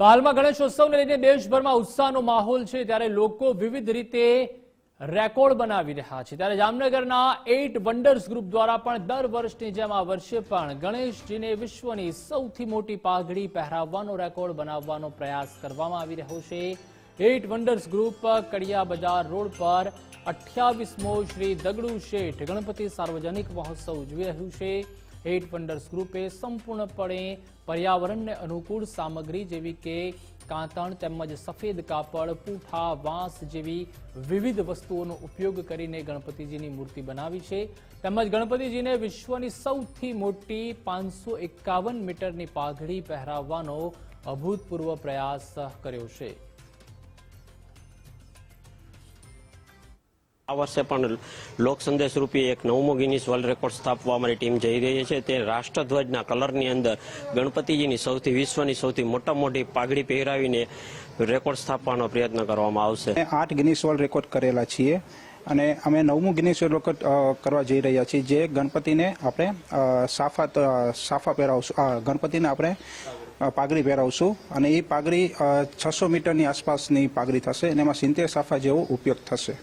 તો હાલમાં ગણેશોત્સવને લઈને દેશભરમાં ઉત્સાહનો માહોલ છે, ત્યારે લોકો વિવિધ રીતે રેકોર્ડ બનાવી રહ્યા છે. ત્યારે જામનગરના એઇટ વન્ડર્સ ગ્રુપ દ્વારા પણ દર વર્ષની જેમ આ વર્ષે પણ ગણેશજીને વિશ્વની સૌથી મોટી પાઘડી પહેરાવવાનો રેકોર્ડ બનાવવાનો પ્રયાસ કરવામાં આવી રહ્યો છે. એઇટ વન્ડર્સ ગ્રુપ કડિયા બજાર રોડ પર અઠ્યાવીસમો શ્રી દગડુ શેઠ ગણપતિ સાર્વજનિક મહોત્સવ ઉજવી રહ્યું છે. એઇટ ફંડર્સ ગ્રુપે સંપૂર્ણપણે પર્યાવરણને અનુકૂળ સામગ્રી જેવી કે કાંતણ તેમજ સફેદ કાપડ, પૂઠા, વાંસ જેવી વિવિધ વસ્તુઓનો ઉપયોગ કરીને ગણપતિજીની મૂર્તિ બનાવી છે. તેમજ ગણપતિજીને વિશ્વની સૌથી મોટી પાંચસો એકાવન મીટરની પાઘડી પહેરાવવાનો અભૂતપૂર્વ પ્રયાસ કર્યો છે. આ વર્ષે પણ લોક સંદેશ રૂપી એક નવમો ગિનિસ વર્લ્ડ રેકોર્ડ સ્થાપવા અમારી ટીમ જઈ રહી છે. તે રાષ્ટ્રધ્વજના કલરની અંદર ગણપતિજીની સૌથી વિશ્વની સૌથી મોટા મોટી પાઘડી પહેરાવીને રેકોર્ડ સ્થાપવાનો પ્રયત્ન કરવામાં આવશે. આઠ ગિનિસ વર્લ્ડ રેકોર્ડ કરેલા છીએ અને અમે નવમું ગિનિસ વર્લ્ડ રેકોર્ડ કરવા જઈ રહ્યા છીએ જે ગણપતિને આપણે સાફા સાફા પહેરાવશું ગણપતિને આપણે પાઘડી પહેરાવશું અને એ પાઘડી છસો મીટરની આસપાસની પાઘડી થશે અને એમાં સિત્તેર સાફા જેવો ઉપયોગ થશે.